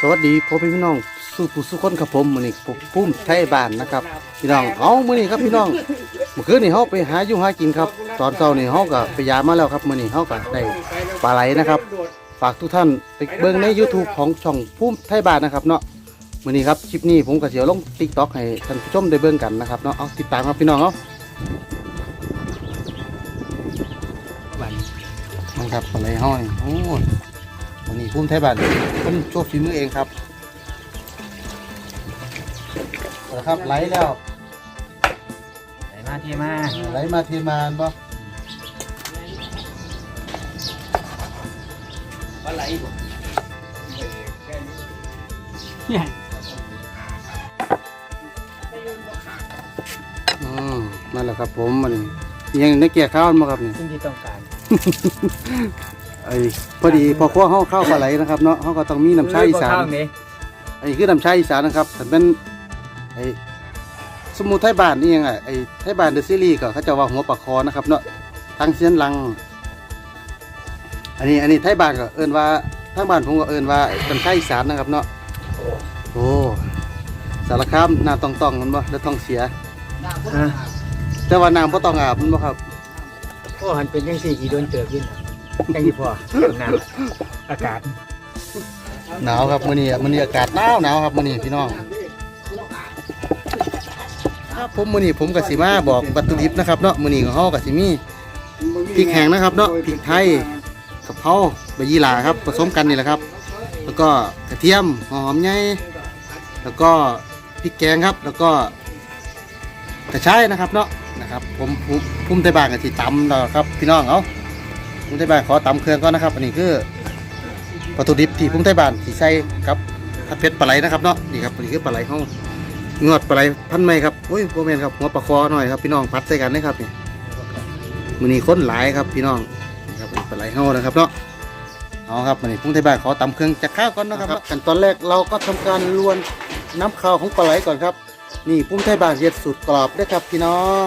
สวัสดีพ่อพี่น้องสู้ผู้สู้คนครับผมมือนี้ปุ้มไทยบ้านนะครับ พี่น้องเอามือนี้ครับพี่น้องเมื่อคืนนี้เฮาไปหาอยู่หากินครับ ตอนเช้านี่เฮาก็ไปยามมาแล้วครับมือนี้เฮาก็ได้ปลาไหลนะครับ ฝากทุกท่านไปเบิ่งใน YouTube ของช่องปุ้มไทยบ้านนะครับเนาะมือนี้ครับคลิปนี้ผมก็สิเอาลง TikTok ให้ท่านผู้ชมได้เบิ่งกันนะครับเนาะเอาติดตามครับพี่น้องเอามันครับปลาไหลเฮานี่โอ้ วันนี้ปุ้มไทยบ้านคนโชว์ฝีมือเองครับนะครับไหลแล้วไหนมาเที่มาไหลมาเทมานบ่ปลาไหลบ่อืมนั่นแหละครับผมมันนี่ยังได้เกี่ยข้าวมาครับนี่ซึ่งที่ต้องการ ไอ้พอดีพอครัวเฮาข้าวปลาไหลนะครับเนาะเฮาก็ต้องมีน้ำชาอีสานข้าวนี้ไอ้คือน้ำชาอีสานนะครับแต่เป็นไอ้สมุนไทยบ้านนี่ยังไงไอ้ไทยบ้านเดอะซีรีส์ก็เขาจะว่าหัวปลาคอนะครับเนาะทางเสียนลัง อันนี้อันนี้ไทยบ้านก็เอิ้นว่าทางบ้านผมก็เอิ้นว่าน้ำชาอีสานนะครับเนาะโอ้สารคามน้ำต้องต้องๆมันบ่แล้วต้องเสียฮะแต่ว่าน้ำบ่ต้องอาบมันบ่ครับโอ้หันเป็นยังสี่กี่โดนเติบขึ้น จังที่พอน้ำอากาศหนาวครับมื้อนี้มื้อนี้อากาศหนาวหนาวครับมื้อนี้พี่น้องครับผมมื้อนี้ผมก็สิมาบอกวัตถุดิบนะครับเนาะมื้อนี้ของเฮาก็สิมีพริกแห้งนะครับเนาะพริกไทยกะเพราใบยี่หร่าครับผสมกันนี่แหละครับ แล้วก็กระเทียมหอมใหญ่แล้วก็พริกแกงครับ แล้วก็กระชายนะครับเนาะนะครับ ผมผมภูมิไทยบานก็สิตำแล้วครับพี่น้องเอา ภูมิไทยบ้านขอตำเครื่องก่อนนะครับ อันนี้คือวัตถุดิบที่พุ่งไทยบ้านที่ใส่ครับผัดเผ็ดปลาไหลนะครับเนาะนี่ครับอันี่คือปลาไหลห้องงวดปลาไหลพันไม้ครับโอ้ยโบแมนครับหัวปลาคอหน่อยครับพี่น้องพัดใส่กันนะครับนี่มือนี้คนหลายครับพี่น้องนี่ครับปลาไหลห้องนะครับเนาะเอาครับมือนี้พุ่งไทยบ้านขอตำเครื่องจากข้าวก่อนนะครับขั้นตอนแรกเราก็ทำการลวนน้ำข้าวของปลาไหลก่อนครับ นี่พุ่งไทยบ้านเย็ดสูตรกรอบด้วยครับพี่น้อง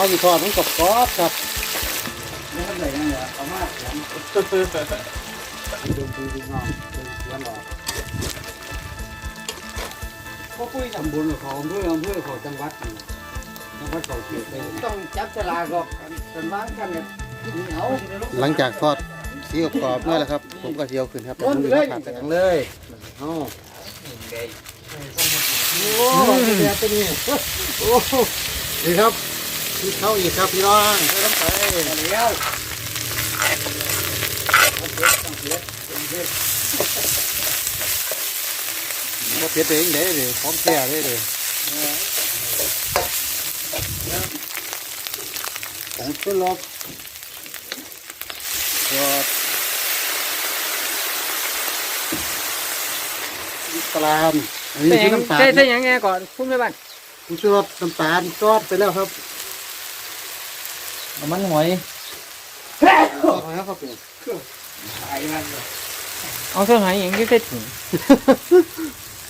เอาอยู่ทอดมันกรอบๆครับไม่ทำไรนั่นเหรอเอามาหลังดูดูดูน้องดูสวนออกก็คุยกับตำบลของอำเภออำเภอของจังหวัดนี่จังหวัดเขาเขียนไปต้องจับฉลากหรอกเป็นว่างกันเนี่ยเหนียวหลังจากทอดสีกรอบๆนี่แหละครับ ผมก็เจียวขึ้นครับผมมีขาดแต่กันเลยเอ้าโอ้ที่เดียวตัวนี้โอ้นี่ครับ ที่เข้าอีกครับพี่น้องใส่ลงไปแล้วมาเผ็ดเองเด้เด้องแก่เด้เด้ของชุดลบกอดปลามอันนี้คือน้ำตาลใช่ใช่ยังไงก่อนพุ่มไปบ้านผมชื่อว่าน้ำตาลซอสไปแล้วครับ น้ำมันหอยซอสแล้วครับเนี่ยเอาเสื้อหายอย่างที่เสร็จถุง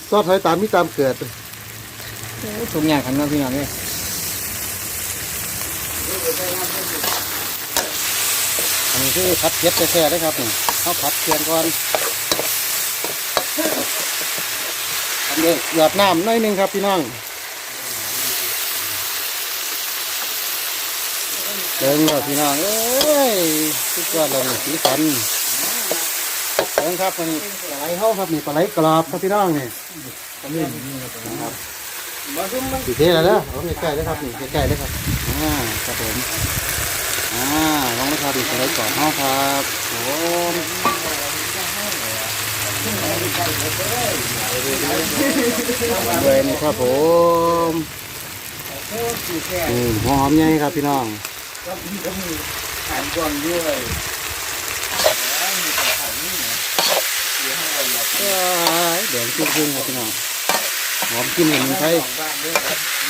ซอสหอยตามมีตามเกิดถุงอย่างขันมาพี่น้องเนี่ยอันนี้คือผัดเผ็ดแท้ๆเลยครับนี่เขาผัดเครื่องก่อนอันนี้หยอดน้ำหน้อยหนึงครับพี่น้อง เดินเลยพี่น้องเอ้ยสุดยอดเลยนี่สีสันเดินครับอันนี้ปลาไหลเขาครับนี่ปลาไหลกรอบครับพี่น้องนี่สีเทแล้วเด้อเอาใกล้ๆเลยครับนี่ใกล้ๆเลยครับอ่าครับผมอ่าลองมาทาดูอะไรก่อนเนาะครับผมเลยนี่ครับผมอืมหอมใหญ่ครับพี่น้อง ขายก่อนด้วยว้ายแดงจุ้งๆครับพี่น้องหอมกินเหมือนไทยบ้านด้วย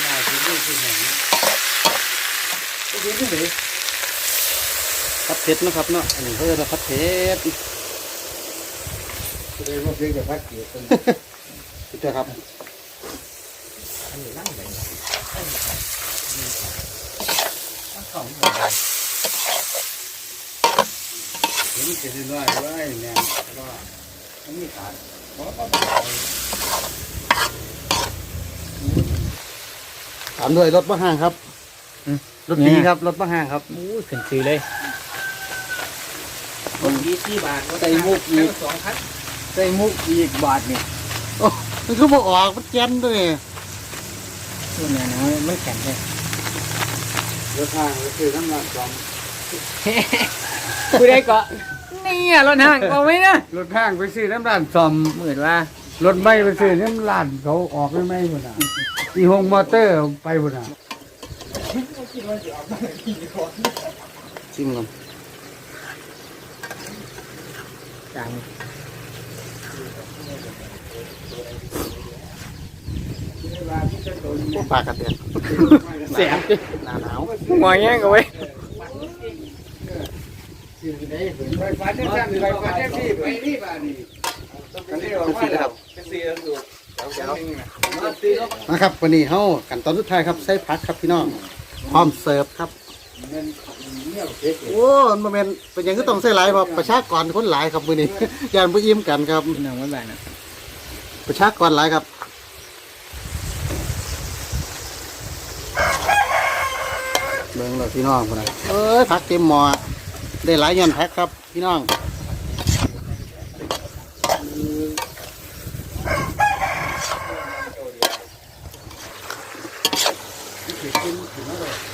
น่าจะดูสิเห็นไปดูที่ไหนผัดเผ็ดนะครับเนาะอันนี้เขาเรียกว่าผัดเผ็ดแสดงว่าเพียงแต่พักเกียรติพี่เจ้าครับอันนี้นั่งไหน เห็นเสร็จเรียบร้อยไว้เนี่ยก็มันมีขาดเพราะว่าถามด้วยรถบ้าห้างครับรถดีครับรถบ้าห้างครับอู้ขึ้นซื้อเลยยี่สิบบาทใส่มุกอีกสองพันใส่มุกอีกบาทนี่โอ้มันก็บอกออกมันแจนด้วยนี่นี่นะนะมันแข็งเลย รถทางก็คือน้ำมันสองผู้ใดก็นี่อะรถห้างเอาไว้นะรถทางไปซื้อน้ำร้านซ่อมเหมือนว่ารถไม่ไปซื้อน้ำร้านเขาออกไม่ไม่หมดอะอีหงมอเตอร์ไปหมดอะชิมก่อนจางพวกปลากระเตียน เสียงหนาหนาวหัวแง่งเอาไว้ไปฟันจังไปฟันจังที่ไปนี่บ้านนี่กันนี่ออกมาแล้วเป็นสี่แล้วดูมาตีแล้วนะครับวันนี้เฮากันตอนสุดท้ายครับใส่ผักครับพี่น้องพร้อมเสิร์ฟครับมันเนี่ยเด็กโอ้มันเป็นเป็นหยังก็ต้องใส่หลายเพราะประชากรคนหลายครับมื้อนี้ยานบ่อิ่มกันครับพี่น้องไว้บ้านนะประชากรหลายครับ บิ่งเลยพี่น้องพุ่นน่ะเอ้ยผักเต็มหม้อได้หลายย้อนผักครับ พี่น้อง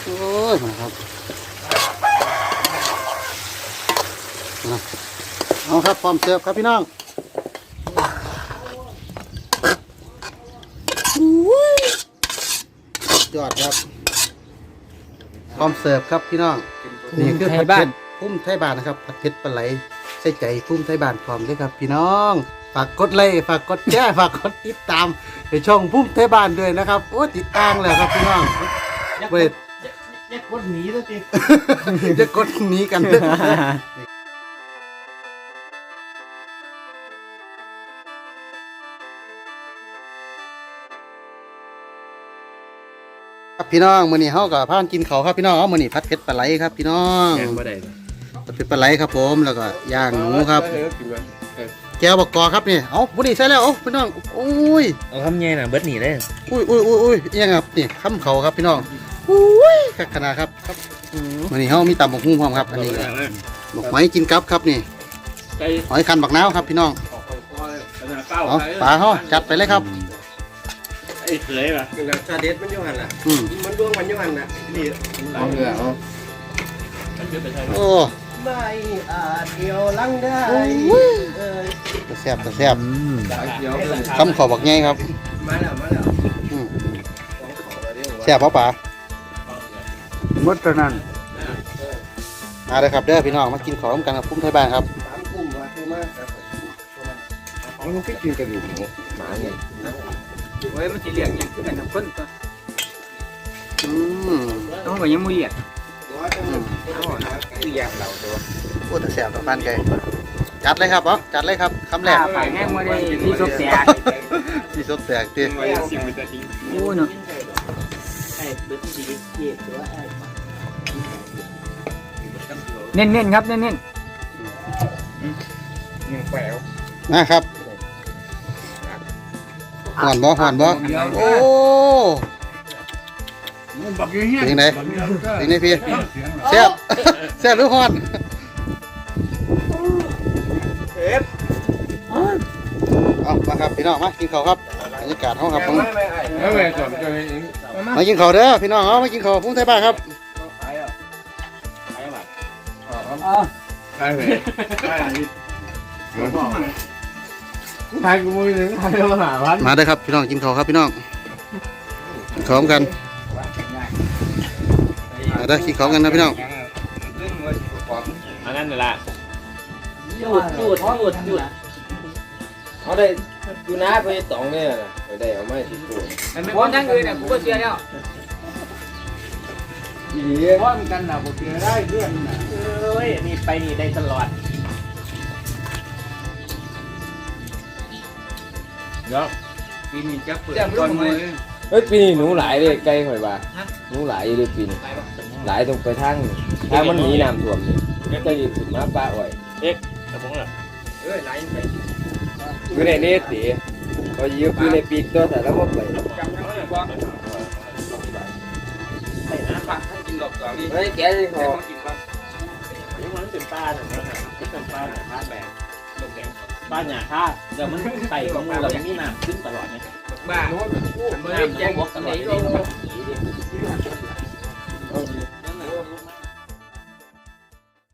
โอ้ยนะครับเอาครับพร้อมเสิร์ฟครับพี่น้องยอดครับ พร้อมเสิร์ฟครับพี่น้องนี่คือไทผัยดบ้าเผ็นดพุ่มไทยบ้านนะครับผัดเผ็ดปลาไหลใส่ใจพุ่มไทยบ้านพร้อมด้วยครับ พี่น้องฝากกดไลค์ฝากกดแชร์ฝากกดติดตามในช่องพุ่มไทยบ้านด้วยนะครับโอ้ติดอ่างเลยครับพี่น้องเว้ยยักษ์คนหนีแล้วสิจะกดหนีกันเด้อ พี่น้องมื้อนี้เฮาก็พากันกินข้าวครับพี่น้องเอามื้อนี้ผัดเผ็ดปลาไหลครับพี่น้องแกงบ่ได้เลยผัดเผ็ดปลาไหลครับผมแล้วก็ย่างหนูครับเออกินไว้แก้วบกกอครับนี่เอาบุนี่ใส่แล้วเอาพี่น้องโอ้ยเอาคำแย่น่ะเบิดหนีเลยอุ้ยอุ้ยอุ้ยอุ้ยอิหยังครับนี่ข้ามเขาครับพี่น้องอุ้ยขนาดครับครับวันนี้เฮามีตำบักหุ่งพร้อมครับอันนี้บักหอยกินกับครับนี่ไก่หอยคันบักนาวครับพี่น้องออกคอเลยขนาดเป้าเอาปลาเฮาจัดไปเลยครับ ไอ้เขยป่ะชาเด็ดมันอยู่หันล่ะอืมมันดวงมันอยู่หันน่ะนี่เอาเรือเอามันจะไปใช้โอ้ไม่อาจเดียวลังได้เอ้ยตะแซ่บตะแซ่บเดี๋ยวคำขอบักไงครับมาแล้วมาแล้วอืมแซ่บเพราะป่าหมดตอนนั้นมาเลยครับเด้อพี่น้องมากินข้าวร่วมกันกับพุ่มไทยบ้านครับสามกุ่มมาคือมาครับมันก็กินกระดูกหมูหมาไง เฮ้ยมันสิเลี้ยงอย่างคือกันทุกคนก็อืมต้องก็ยังมือเลี้ยงว่าจะมันคืออย่างเราตัวโอ้ตะแซ่บตะปานไก่จัดเลยครับเอ๋อจัดเลยครับคำแรกไปแง่งมาได้ที่สุดแสกที่สดแตกตีสิมันจะทิ้งโอ้เนาะเน้นๆครับเน้นยังแปลวนะครับ หอนบ่หอนบ่โอ้บักอยู่เฮียเป็นยังไงเป็นยังไงพี่แซ่บแซ่บหรือหอนเอามาครับพี่น้องมากินข้าวครับบรรยากาศห้องครับผมแล้วแม่จอมจะเองมากินข้าวเด้อพี่น้องเอามากินข้าวพุ่งไทยบ้านครับใช่เลยใช่ ทายกูมือหนึ่งทายมาหาพันมาเด้อครับพี่น้องกินข้าวครับพี่น้องกินข้าวกันมาเด้อกินข้าวกันนะพี่น้องอันนั้นแหละจูดจูดจูดจูดเขาได้อยู่น้าไปสองเนี่ยนะไปได้เอาไม่สิจูดๆแต่ไม่พ้นทั้งอื่นน่ะกูก็เชื่อแล้วอีว่ามันกันนะผมเจอได้เพื่อนนะเอ้ยนี่ไปนี่ได้ตลอด เดี๋ยวปีนี้จะเปิดแจ่มก่รุ่อนงมืเลอยเฮ้ยปีนี้หนูหลายเลยไกลข่อยว่าหนูหลายอยู่เลยปีนี้หลายตรงไปทางทางมันหนีน้ำท่วมนี่จะอยู่ขึ้นมาป้าอ้อยแต่ผมล่ะเอ้ยไหลไปอยู่ในนี้สิก็อยู่อยู่ในปีกตัวแต่แล้วก็ไปจำได้บ่ไปน้ำปากให้กินดอกก่อนนี่เฮ้ยแกจะขแต่อต้องกินบ่ยังมันเป็นป้าน่ะนะมันเป็นป้าหนาค่าแบก ป้าหนาค่าเดี๋ยวมันไต่ของเรามีน้ำขึ้นตลอดเนี่ยบ้าโน้ตมันเล่นแจ้งบอกกันไหนก็